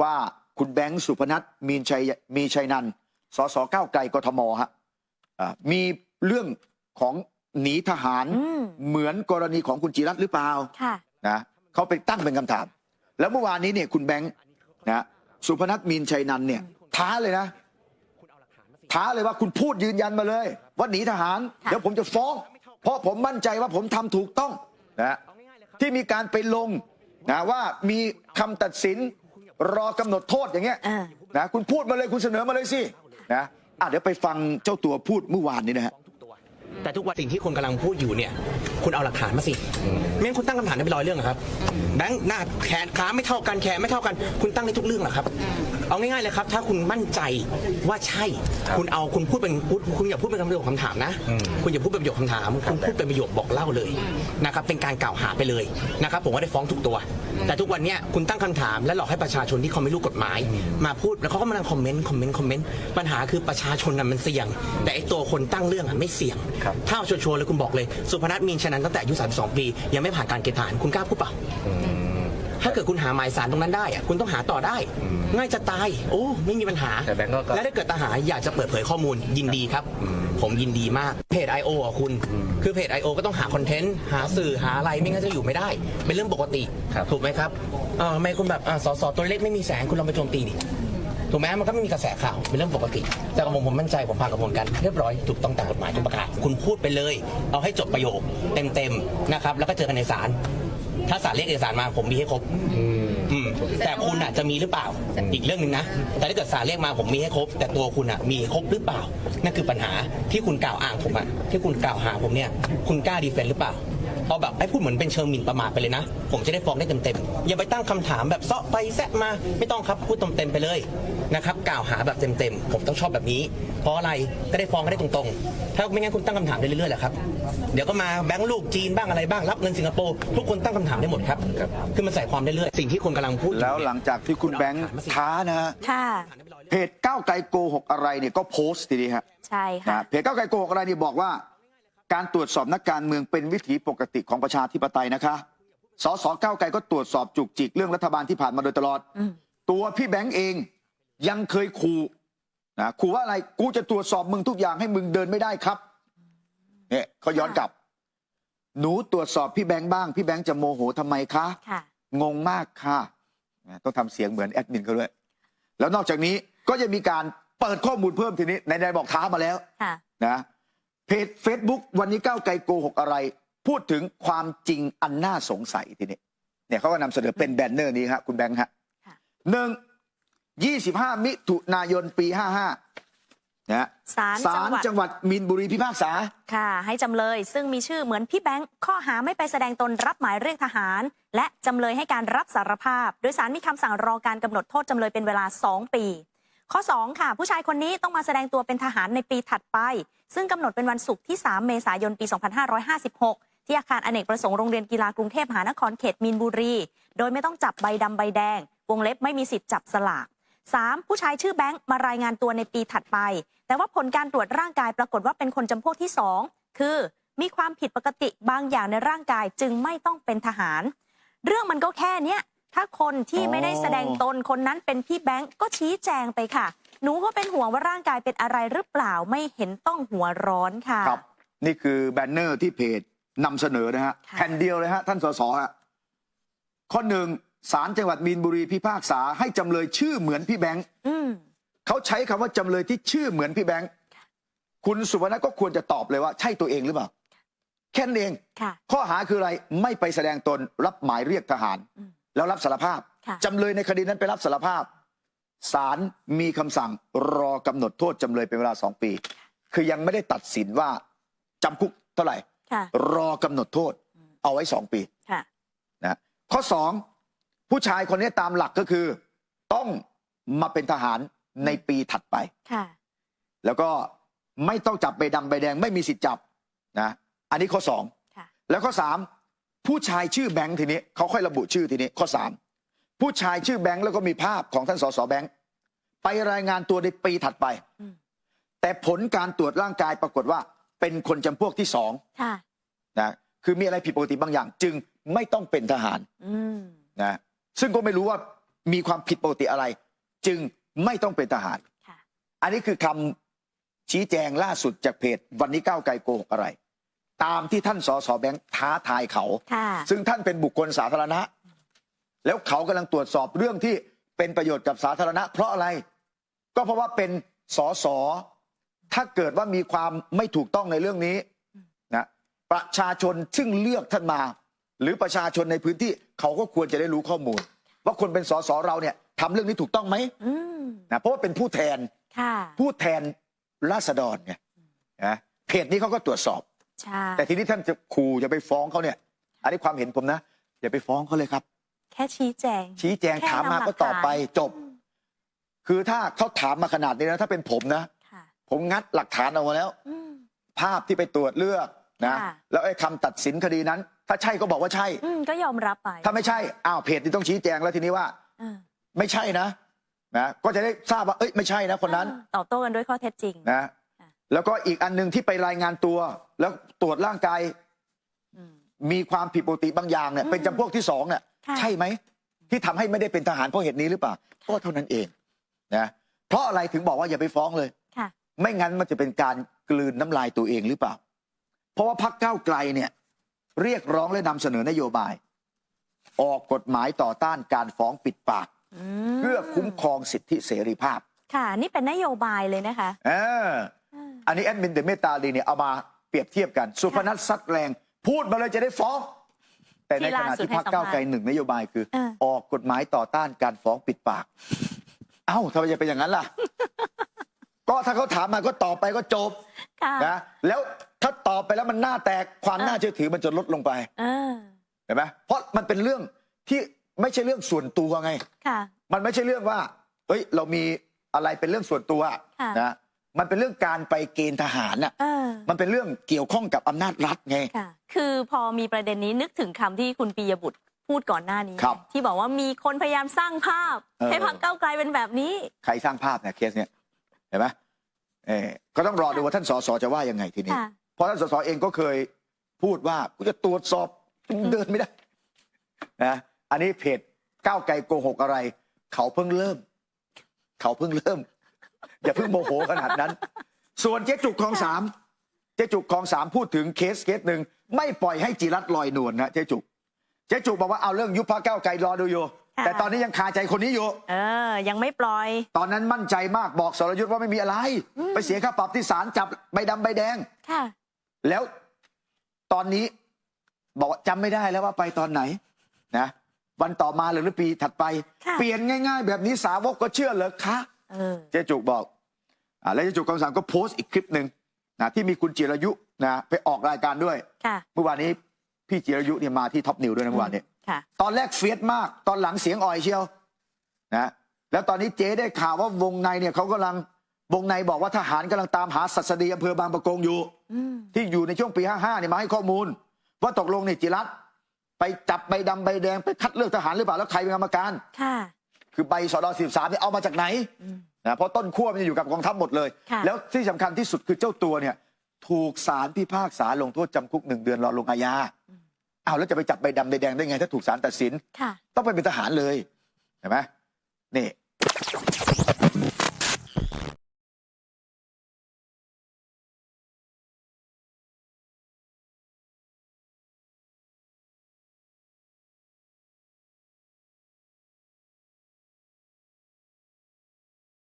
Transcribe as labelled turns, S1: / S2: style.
S1: ว่าคุณแบงค์สุพนัทมีนชัยมีชัยนันท์สสก้าวไกลกทมฮะอ่ามีเรื่องของหนีทหาร
S2: อืม
S1: เหมือนกรณีของคุณจิรัตน์หรือเปล่า
S2: ค่ะ
S1: นะเขาไปตั้งเป็นคำถาม แล้วเมื่อวานนี้เนี่ยคุณแบงค์นะสุพนัทมีนชัยนันท์เนี่ยท้าเลยนะท้าเลยว่าคุณพูดยืนยันมาเลย ว่าหนีทหาร
S2: ค่ะ
S1: เดี๋ยวผมจะฟ้อง เพราะผมมั่นใจว่าผมทำถูกต้องนะที่มีการไปลงนะว่ามีคำตัดสิน รอกำหนดโทษอย่างเงี้ย
S2: เออ
S1: นะคุณพูดมาเลยคุณเสนอมาเลยสินะอะเดี๋ยวไปฟังเจ้าตัวพูดเมื่อวานนี้นะฮะ
S3: แต่ทุกวันสิ่งที่คนกำลังพูดอยู่เนี่ย คุณเอาหลักฐานมาสิไม่งั้นคุณตั้งคำถามได้เป็นร้อยเรื่องอะครับ แบงค์หน้าแขนขาไม่เท่ากันแขนไม่เท่ากัน คุณตั้งได้ทุกเรื่องเหรอครับ เอาง่ายๆเลยครับ ถ้าคุณมั่นใจว่าใช่ คุณเอาคุณพูดเป็นคุณคุณอย่าพูดเป็นประโยคคำถามนะ คุณอย่าพูดเป็นประโยคคำถาม คุณพูดเป็นประโยคบอกเล่าเลยนะครับเป็นการกล่าวหาไปเลยนะครับผมว่าได้ฟ้องทุกตัว แต่ทุกวันเนี้ยคุณตั้งคำถามและหลอกให้ประชาชนที่เขาไม่รู้กฎหมาย มาพูดแล้วเขาก็มานั่งคอมเมนต์คอมเมนต์คอมเมนต์ปัญหาคือประชาชนน่ะมันเสี่ยง แต่ไอตัวคนตั้งเรื่องอะไม่เสี่ยงถ้าเอาชัวร์ๆเลยคุณบอกเลย สุพนัทมีนชนันตั้งแต่อายุ32ปียังไม่ผ่านการเกณฑ์ทหารคุณกล้าพูดเปล่า ถ้าเกิดคุณหาหมายสารตรงนั้นได้อะคุณต้องหาต่อได้ ง่ายจะตาย โอ้ไม่มีปัญหา
S4: แต่แบงก์ก็ก็
S3: และถ้าเกิดทหารอยากจะเปิดเผยข้อมูลยินดีครับ ผมยินดีมากเพจ I.O. อะคุณ คือเพจ I.O. ก็ต้องหาคอนเทนต์ หาสื่อหาอะไรไม่งั้นจะอยู่ไม่ได้ เป็นเรื่องปกติ
S4: ครับ
S3: ถูกไหมครับเออทำไมคุณแบบอะสอสอตัวเล็กไม่มีแสงคุณลองไปโจมตีดิ ถูกไหมมันก็ไม่มีกระแสข่าวเป็นเรื่องปกติ แต่กับผมผมมั่นใจผมผ่านกระบวนการเรียบร้อยถูกต้องตามกฎหมายทุกประการคุณพูดไปเลย เอาให้จบประโยคเต็มๆนะครับแล้วก็เจอกันในศาล ถ้าศาลเรียกเอกสารมาผมมีให้ครบอืมแต่คุณอาจจะมีหรือเปล่า อีกเรื่องหนึ่งนะ แต่ถ้าเกิดศาลเรียกมาผมมีให้ครบ แต่ตัวคุณอะมีครบหรือเปล่า นั่นคือปัญหาที่คุณกล่าวอ้างผมอะที่คุณกล่าวหาผมเนี่ย คุณกล้าดีเฟนต์หรือเปล่า เอาแบบไอ้พูดเหมือนเป็นเชิงหมิ่นประมาทไปเลยนะ ผมจะได้ฟ้องได้เต็มๆอย่าไปตั้งคำถามแบบเซาะไปแซะมาไม่ต้องครับพูดเต็มๆไปเลยนะครับกล่าวหาแบบเต็มๆผมต้องชอบแบบนี้ เพราะอะไรก็ได้ฟ้องก็ได้ตรงๆ ถ้าไม่งั้นคุณตั้งคำถามได้เรื่อยๆแหละครับเดี๋ยวก็มาแบงก์ลูกจีนบ้างอะไรบ้างรับเงินสิงคโปร์ทุกคนตั้งคำถามได้หมดครับคือมันใส่ความได้เรื่อยสิ่งที่คนกำลังพูดอยู่
S1: แล้ว
S3: เนี่ย
S1: หลังจากที่คุณแบงค์ท้านะฮะ
S2: ค่ะ
S1: เพจก้าวไกลโกหกอะไรเนี่ยก็โพสต์ทีนี้ฮะ
S2: ใช่
S1: นะ
S2: ค่ะ
S1: เพจก้าวไกลโกหกอะไรนี่บอกว่า การตรวจสอบนักการเมืองเป็นวิถีปกติของประชาธิปไตยนะคะสสก้าวไกลก็ตรวจสอบจุกจิกเรื่องรัฐบาลที่ผ่านมาโดยตลอด
S2: อืม
S1: ตัวพี่แบงค์เองยังเคยขู่นะขู่ว่าอะไรกูจะตรวจสอบมึงทุกอย่างให้มึงเดินไม่ได้ครับเนี่ยเขาย้อนกลับ หนูตรวจสอบพี่แบงค์บ้าง พี่แบงค์จะโมโหทำไมคะ
S2: ค่ะ
S1: งงมากค่ะนะต้องทำเสียงเหมือนแอดมินเขาด้วย แล้วนอกจากนี้ก็จะมีการเปิดข้อมูลเพิ่มทีนี้ในในบอกท้ามาแล้ว
S2: ค่ะ
S1: นะ เพจ Facebook วันนี้ก้าวไกลโกหกอะไร พูดถึงความจริงอันน่าสงสัยทีนี้เนี่ยเขาก็นำเสนอเป็นแบนเนอร์นี้ฮะคุณแบงค์ฮะ
S2: ค่ะ
S1: หนึ่งยี่สิบห้ามิถุนายนปีห้าห้านะฮะ
S2: ศาล
S1: ศาล
S2: จั
S1: จั
S2: ง
S1: ง
S2: ห
S1: ห
S2: วัด
S1: วัดมีนบุรีพิพากษา
S2: ค่ะ ให้จำเลยซึ่งมีชื่อเหมือนพี่แบงค์ข้อหาไม่ไปแสดงตนรับหมายเรียกทหาร และจำเลยให้การรับสารภาพ โดยสารมีคำสั่งรอการกำหนดโทษจำเลยเป็นเวลา 2 ปี ข้อ 2 ค่ะ ผู้ชายคนนี้ต้องมาแสดงตัวเป็นทหารในปีถัดไป ซึ่งกำหนดเป็นวันศุกร์ที่ 3 เมษายนปี 2556 ที่อาคารอเนกประสงค์โรงเรียนกีฬากรุงเทพมหานครเขตมีนบุรี โดยไม่ต้องจับใบดำใบแดง วงเล็บไม่มีสิทธิ์จับสลาก 3. ผู้ชายชื่อแบงค์มารายงานตัวในปีถัดไป แต่ว่าผลการตรวจร่างกายปรากฏว่าเป็นคนจำพวกที่ 2 คือ มีความผิดปกติบางอย่างในร่างกายจึงไม่ต้องเป็นทหาร เรื่องมันก็แค่เนี้ย ถ้าคนที่
S1: อ๋อ
S2: ไม่ได้แสดงตนคนนั้นเป็นพี่แบงค์ก็ชี้แจงไปค่ะ หนูก็เป็นห่วงว่าร่างกายเป็นอะไรหรือเปล่าไม่เห็นต้องหัวร้อนค่ะ
S1: ครับ นี่คือแบนเนอร์ที่เพจนำเสนอนะฮะ
S2: ค่ะ
S1: แผ่นเดียวเลยฮะท่านสสฮะข้อหนึ่งศาลจังหวัดมีนบุรีพิพากษาให้จำเลยชื่อเหมือนพี่แบงค์
S2: อืม
S1: เขาใช้คำว่าจำเลยที่ชื่อเหมือนพี่แบงค์คุณสุวรรณก็ควรจะตอบเลยว่า ใช่ตัวเองหรือเปล่าแค่นั้นเอง
S2: ค่ะ
S1: ข้อหาคืออะไรไม่ไปแสดงตนรับหมายเรียกทหาร
S2: อืม
S1: แล้วรับสารภาพ
S2: ค่ะ
S1: จำเลยในคดีนั้นไปรับสารภาพศาลมีคำสั่งรอกำหนดโทษจำเลยเป็นเวลาสองปี คือยังไม่ได้ตัดสินว่าจำคุกเท่าไหร่
S2: ค่ะ
S1: รอกำหนดโทษ เอาไว้สองปี
S2: ค่ะ
S1: นะข้อสองผู้ชายคนนี้ตามหลักก็คือ ต้องมาเป็นทหารในปีถัดไป
S2: ค่ะ
S1: แล้วก็ไม่ต้องจับใบดำใบแดงไม่มีสิทธิ์จับนะ อันนี้ข้อสอง
S2: ค่ะ
S1: แล้วข้อสาม ผู้ชายชื่อแบงค์ทีนี้เขาค่อยระบุชื่อทีนี้ข้อสามผู้ชายชื่อแบงค์แล้วก็มีภาพของท่านสสแบงค์ไปรายงานตัวในปีถัดไป
S2: อืม
S1: แต่ผลการตรวจร่างกายปรากฏว่า เป็นคนจำพวกที่สอง
S2: ค่ะ
S1: นะคือมีอะไรผิดปกติบางอย่าง จึงไม่ต้องเป็นทหาร
S2: อืม
S1: นะซึ่งก็ไม่รู้ว่ามีความผิดปกติอะไร จึงไม่ต้องเป็นทหาร
S2: ค่ะ
S1: อันนี้คือคำชี้แจงล่าสุดจากเพจวันนี้ก้าวไกลโกหกอะไร ตามที่ท่านสสแบงค์ท้าทายเขา
S2: ค่ะ
S1: ซึ่งท่านเป็นบุคคลสาธารณะ แล้วเขากำลังตรวจสอบเรื่องที่เป็นประโยชน์กับสาธารณะ เพราะอะไร ก็เพราะว่าเป็นสสถ้าเกิดว่ามีความไม่ถูกต้องในเรื่องนี้นะประชาชนซึ่งเลือกท่านมา หรือประชาชนในพื้นที่เขาก็ควรจะได้รู้ข้อมูล ว่าคนเป็นสสเราเนี่ยทำเรื่องนี้ถูกต้องไหม
S2: อืม
S1: นะเพราะว่าเป็นผู้แทน
S2: ค่ะ
S1: ผู้แทนราษฎรไงนะเพจนี้เขาก็ตรวจสอบ
S2: ใช่
S1: แต่ทีนี้ท่านจะขู่จะไปฟ้องเขาเนี่ย อันนี้ความเห็นผมนะอย่าไปฟ้องเขาเลยครับ
S2: แค่ชี้แจง
S1: ชี้แจง
S2: แค่
S1: ถามมานำ
S2: หลัก
S1: ก็ตอบไป
S2: ฐาน
S1: จบ คือถ้าเขาถามมาขนาดนี้นะถ้าเป็นผมนะ
S2: ค่ะ
S1: ผมงัดหลักฐานเอามาแล้ว
S2: อืม
S1: ภาพที่ไปตรวจเลือกนะ
S2: ค่ะ
S1: แล้วไอ้คำตัดสินคดีนั้น ถ้าใช่ก็บอกว่าใช่
S2: อืมก็ยอมรับไป
S1: ถ้าไม่ใช่อ้าวเพจนี้ต้องชี้แจงแล้วทีนี้ว่า
S2: เออ
S1: ไม่ใช่นะนะก็จะได้ทราบว่าเอ้ยไม่ใช่นะคนนั้น
S2: เออตอบโต้กันด้วยข้อเท็จจริง
S1: นะ
S2: ค่ะ
S1: แล้วก็อีกอันหนึ่งที่ไปรายงานตัว แล้วตรวจร่างกาย
S2: อืม
S1: มีความผิดปกติบางอย่างเนี่ย
S2: อืม
S1: เป็นจำพวกที่สองเนี่ย
S2: ค่ะ
S1: ใช่ไหม ที่ทำให้ไม่ได้เป็นทหารเพราะเหตุนี้หรือเปล่าก็เท่านั้นเองนะเพราะอะไรถึงบอกว่าอย่าไปฟ้องเลย
S2: ค่ะ
S1: ไม่งั้นมันจะเป็นการกลืนน้ำลายตัวเองหรือเปล่า เพราะว่าพักก้าวไกลเนี่ย เรียกร้องและนำเสนอนโยบาย ออกกฎหมายต่อต้านการฟ้องปิดปาก
S2: อืม
S1: เพื่อคุ้มครองสิทธิเสรีภาพ
S2: ค่ะ นี่เป็นนโยบายเลยนะคะ
S1: เออ
S2: เออ
S1: อันนี้แอดมินเดอะเมตตาลีเนี่ยเอามาเปรียบเทียบกัน สุพนัทซัดแรง พูดมาเลยจะได้ฟ้อง แต่ในขณะที่พรรคก้าวไกลหนึ่งนโยบายคือ
S2: เออ
S1: ออกกฎหมายต่อต้านการฟ้องปิดปาก เอ้าทำไมจะเป็นอย่างนั้นล่ะ ก็ถ้าเขาถามมาก็ตอบไปก็จบ
S2: ค่ะ
S1: นะแล้วถ้าตอบไปแล้วมันหน้าแตกความ
S2: เออ
S1: น่าเชื่อถือมันจะลดลงไป
S2: เออ
S1: เห็นไหมเพราะมันเป็นเรื่องที่ไม่ใช่เรื่องส่วนตัวไง
S2: ค่ะ
S1: มันไม่ใช่เรื่องว่าเฮ้ยเรามีอะไรเป็นเรื่องส่วนตัว
S2: ค่ะ
S1: นะ มันเป็นเรื่องการไปเกณฑ์ทหารน่ะ
S2: เออ
S1: มันเป็นเรื่องเกี่ยวข้องกับอำนาจรัฐไง
S2: ค่ะ คือพอมีประเด็นนี้นึกถึงคำที่คุณปียบุตรพูดก่อนหน้านี้
S1: ครับ
S2: ที่บอกว่ามีคนพยายามสร้างภาพ
S1: เออ
S2: ให้พักเก้าวไกลเป็นแบบนี้
S1: ใครสร้างภาพเนี่ยเคสเนี่ยเห็นไหมเออก็ต้องรอดูว่าท่านสสจะว่ายังไงทีนี้
S2: ค่ะ
S1: เพราะท่านสสเองก็เคยพูดว่ากูจะตรวจสอบเดินไม่ได้นะอันนี้เพจก้าวไกลโกหกอะไร เขาเพิ่งเริ่ม เขาเพิ่งเริ่ม อย่าเพิ่งโมโหขนาดนั้น ส่วนเจ๊จุกคลองสามเจ๊จุกคลองสามพูดถึงเคสเคสหนึ่งไม่ปล่อยให้จิรัตน์ลอยนวลนะเจ๊จุกเจ๊จุกบอกว่าเอาเรื่องยุบพรรคก้าวไกลรอดูอยู่
S2: ค่ะ
S1: แต่ตอนนี้ยังคาใจคนนี้อยู่
S2: เออ ยังไม่ปล่อย
S1: ตอนนั้นมั่นใจมากบอกสรยุทธ์ว่าไม่มีอะไร ไปเสียค่าปรับที่ศาลจับใบดำใบแดง
S2: ค่ะ
S1: แล้วตอนนี้บอกว่าจำไม่ได้แล้วว่าไปตอนไหนนะวันต่อมาหรือปีถัดไป
S2: ค่ะ
S1: เปลี่ยนง่าย ๆ แบบนี้สาวกก็เชื่อเหรอคะ
S2: เออ
S1: เจ๊จุกบอกอ่าแล้วเจ๊จุกกองสามก็โพสต์อีกคลิปหนึ่งนะที่มีคุณจิรายุนะไปออกรายการด้วย
S2: ค่ะ
S1: เมื่อวานนี้พี่จิรายุเนี่ยมาที่ท็อปนิวด้วยนะเมื่อวานนี้
S2: ค่ะ
S1: ตอนแรกเฟียสมากตอนหลังเสียงอ่อยเชียวนะแล้วตอนนี้เจ๊ได้ข่าวว่าวงในเนี่ยเขากำลังวงในบอกว่าทหารกำลังตามหาสัสดีอำเภอบางปะกงอยู่
S2: อืม
S1: ที่อยู่ในช่วงปี 55เนี่ยมาให้ข้อมูล ว่าตกลงเนี่ยจิรัตน์ไปจับใบดำใบแดงไปคัดเลือกทหารหรือเปล่าแล้วใครเป็นกรรมการ
S2: ค่ะ
S1: คือใบสอดอ13เนี่ยเอามาจากไหน
S2: อืม
S1: นะเพราะต้นขั้วมันจะอยู่กับกองทัพหมดเลย
S2: ค่ะ
S1: แล้วที่สำคัญที่สุดคือเจ้าตัวเนี่ยถูกศาลพิพากษาลงโทษจำคุกหนึ่งเดือนรอลงอาญาอ้าวแล้วจะไปจับใบดำใบแดงได้ไง ถ้าถูกศาลตัดสิน
S2: ค่ะ
S1: ต้องไปเป็นทหารเลยเห็นไหมนี่